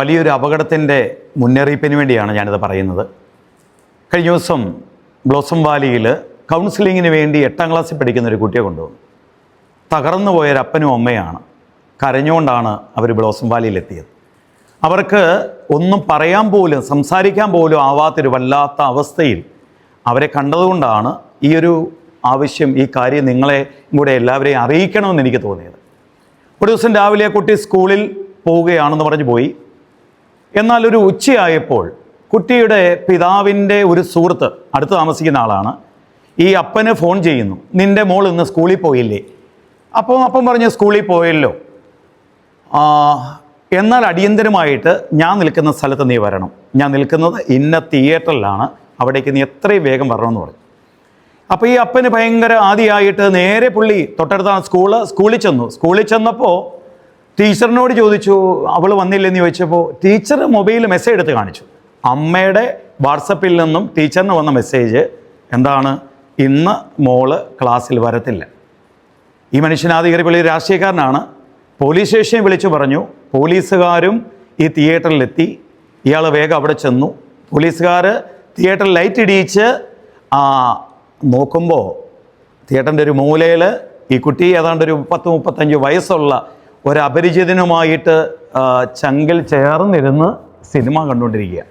വലിയൊരു അപകടത്തിന്റെ മുന്നറിയിപ്പിന് വേണ്ടിയാണ് ഞാനിത് പറയുന്നത്. കഴിഞ്ഞ ദിവസം ബ്ലോസം വാലിയിൽ കൗൺസിലിങ്ങിന് വേണ്ടി എട്ടാം ക്ലാസ്സിൽ പഠിക്കുന്ന ഒരു കുട്ടിയെ കൊണ്ടുവന്നു. തകർന്നു പോയൊരു അപ്പനും അമ്മയാണ്. കരഞ്ഞുകൊണ്ടാണ് അവർ ബ്ലോസം വാലിയിലെത്തിയത്. അവർക്ക് ഒന്നും പറയാൻ പോലും സംസാരിക്കാൻ പോലും ആവാത്തൊരു വല്ലാത്ത അവസ്ഥയിൽ അവരെ കണ്ടതുകൊണ്ടാണ് ഈ ഒരു ആവശ്യം ഈ കാര്യം നിങ്ങളെ കൂടെ എല്ലാവരെയും അറിയിക്കണമെന്ന് എനിക്ക് തോന്നിയത്. ഒരു ദിവസം രാവിലെ കുട്ടി സ്കൂളിൽ പോവുകയാണെന്ന് പറഞ്ഞു പോയി. എന്നാൽ ഒരു ഉച്ചയായപ്പോൾ കുട്ടിയുടെ പിതാവിന്റെ ഒരു സുഹൃത്ത് അടുത്ത് താമസിക്കുന്ന ആളാണ്. ഈ അപ്പന് ഫോൺ ചെയ്യുന്നു. നിന്റെ മോൾ ഇന്ന് സ്കൂളിൽ പോയില്ലേ? അപ്പോൾ അപ്പം പറഞ്ഞ് സ്കൂളിൽ പോയല്ലോ. എന്നാൽ അടിയന്തരമായിട്ട് ഞാൻ നിൽക്കുന്ന സ്ഥലത്ത് നീ വരണം. ഞാൻ നിൽക്കുന്നത് ഇന്ന തിയേറ്ററിലാണ്. അവിടേക്ക് നീ എത്രയും വേഗം വരണമെന്ന് പറഞ്ഞു. അപ്പോൾ ഈ അപ്പന് ഭയങ്കര ആദ്യമായിട്ട് നേരെ പുള്ളി തൊട്ടടുത്താണ് സ്കൂൾ സ്കൂളിൽ ചെന്നു. സ്കൂളിൽ ചെന്നപ്പോൾ ടീച്ചറിനോട് ചോദിച്ചു അവൾ വന്നില്ലെന്ന് ചോദിച്ചപ്പോൾ ടീച്ചർ മൊബൈലിൽ മെസ്സേജ് എടുത്ത് കാണിച്ചു. അമ്മയുടെ വാട്സപ്പിൽ നിന്നും ടീച്ചറിന് വന്ന മെസ്സേജ് എന്താണ്? ഇന്ന് മോൾ ക്ലാസ്സിൽ വരത്തില്ല. ഈ മനുഷ്യനാധികാരി പുള്ളി രാഷ്ട്രീയക്കാരനാണ്. പോലീസ് സ്റ്റേഷനിൽ വിളിച്ചു പറഞ്ഞു. പോലീസുകാരും ഈ തിയേറ്ററിലെത്തി ഇയാൾ വേഗം അവിടെ ചെന്നു. പോലീസുകാർ തിയേറ്ററിൽ ലൈറ്റ് ഇടിയിച്ച് നോക്കുമ്പോൾ തിയേറ്ററിന്റെ ഒരു മൂലയിൽ ഈ കുട്ടി ഏതാണ്ട് ഒരു മുപ്പത്ത് മുപ്പത്തഞ്ച് വയസ്സുള്ള ഒരു അപരിചിതനുമായിട്ട് ആ, ചങ്കിൽ ചേർന്നിരുന്ന് സിനിമ കണ്ടുകൊണ്ടിരിക്കുക.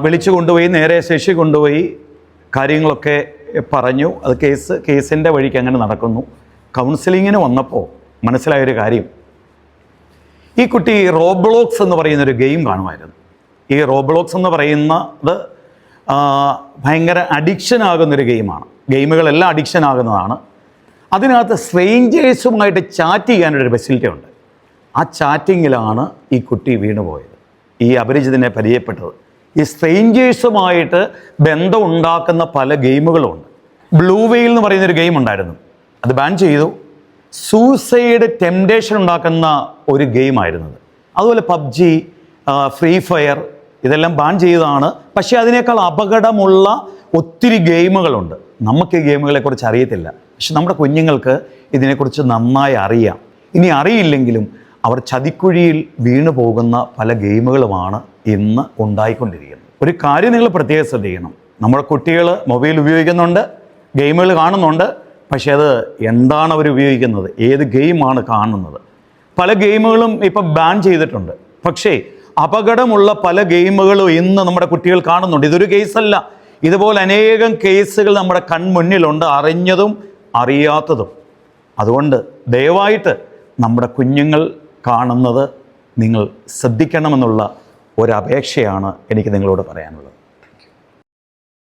വിളിച്ചു കൊണ്ടുപോയി നേരെ ശശി കൊണ്ടുപോയി കാര്യങ്ങളൊക്കെ പറഞ്ഞു. അത് കേസ് കേസിന്റെ വഴിക്ക് അങ്ങനെ നടക്കുന്നു. കൗൺസിലിങ്ങിന് വന്നപ്പോൾ മനസ്സിലായൊരു കാര്യം. ഈ കുട്ടി റോബ്ലോക്സ് എന്ന് പറയുന്നൊരു ഗെയിം കാണുമായിരുന്നു. ഈ റോബ്ലോക്സ് എന്ന് പറയുന്നത് ഭയങ്കര അഡിക്ഷൻ ആകുന്നൊരു ഗെയിമാണ്. ഗെയിമുകളെല്ലാം അഡിക്ഷൻ ആകുന്നതാണ്. അതിനകത്ത് സ്ട്രേഞ്ചേഴ്സുമായിട്ട് ചാറ്റ് ചെയ്യാനൊരു ഫെസിലിറ്റി ഉണ്ട്. ആ ചാറ്റിങ്ങിലാണ് ഈ കുട്ടി വീണുപോയത്. ഈ അപരിചിതനെ പരിചയപ്പെട്ടത്. ഈ സ്ട്രേഞ്ചേഴ്സുമായിട്ട് ബന്ധം ഉണ്ടാക്കുന്ന പല ഗെയിമുകളുമുണ്ട് ബ്ലൂ വെയിൽ എന്ന് പറയുന്നൊരു ഗെയിം ഉണ്ടായിരുന്നു. അത് ബാൻ ചെയ്തു. സൂസൈഡ് ടെംപ്ടേഷൻ ഉണ്ടാക്കുന്ന ഒരു ഗെയിമായിരുന്നത് അതുപോലെ പബ്ജി ഫ്രീ ഫയർ ഇതെല്ലാം ബാൻ ചെയ്തതാണ്. പക്ഷേ അതിനേക്കാൾ അപകടമുള്ള ഒത്തിരി ഗെയിമുകളുണ്ട്. നമുക്ക് ഈ ഗെയിമുകളെക്കുറിച്ച് അറിയത്തില്ല. പക്ഷെ നമ്മുടെ കുഞ്ഞുങ്ങൾക്ക് ഇതിനെക്കുറിച്ച് നന്നായി അറിയാം. ഇനി അറിയില്ലെങ്കിലും അവർ ചതിക്കുഴിയിൽ വീണു പോകുന്ന പല ഗെയിമുകളുമാണ് ഇന്ന് ഉണ്ടായിക്കൊണ്ടിരിക്കുന്നത്. ഒരു കാര്യം നിങ്ങൾ പ്രത്യേകം ശ്രദ്ധിക്കണം. നമ്മുടെ കുട്ടികൾ മൊബൈൽ ഉപയോഗിക്കുന്നുണ്ട് ഗെയിമുകൾ കാണുന്നുണ്ട് പക്ഷേ അത് എന്താണ് അവർ ഉപയോഗിക്കുന്നത്? ഏത് ഗെയിമാണ് കാണുന്നത്? പല ഗെയിമുകളും ഇപ്പം ബാൻ ചെയ്തിട്ടുണ്ട്. പക്ഷേ അപകടമുള്ള പല ഗെയിമുകളും ഇന്ന് നമ്മുടെ കുട്ടികൾ കാണുന്നുണ്ട്. ഇതൊരു കേസല്ല. ഇതുപോലെ അനേകം കേസുകൾ നമ്മുടെ കൺമുന്നിലുണ്ട്. അറിഞ്ഞതും അറിയാത്തതും. അതുകൊണ്ട് ദയവായിട്ട് നമ്മുടെ കുഞ്ഞുങ്ങൾ കാണുന്നത് നിങ്ങൾ ശ്രദ്ധിക്കണമെന്നുള്ള ഒരപേക്ഷയാണ് എനിക്ക് നിങ്ങളോട് പറയാനുള്ളത്.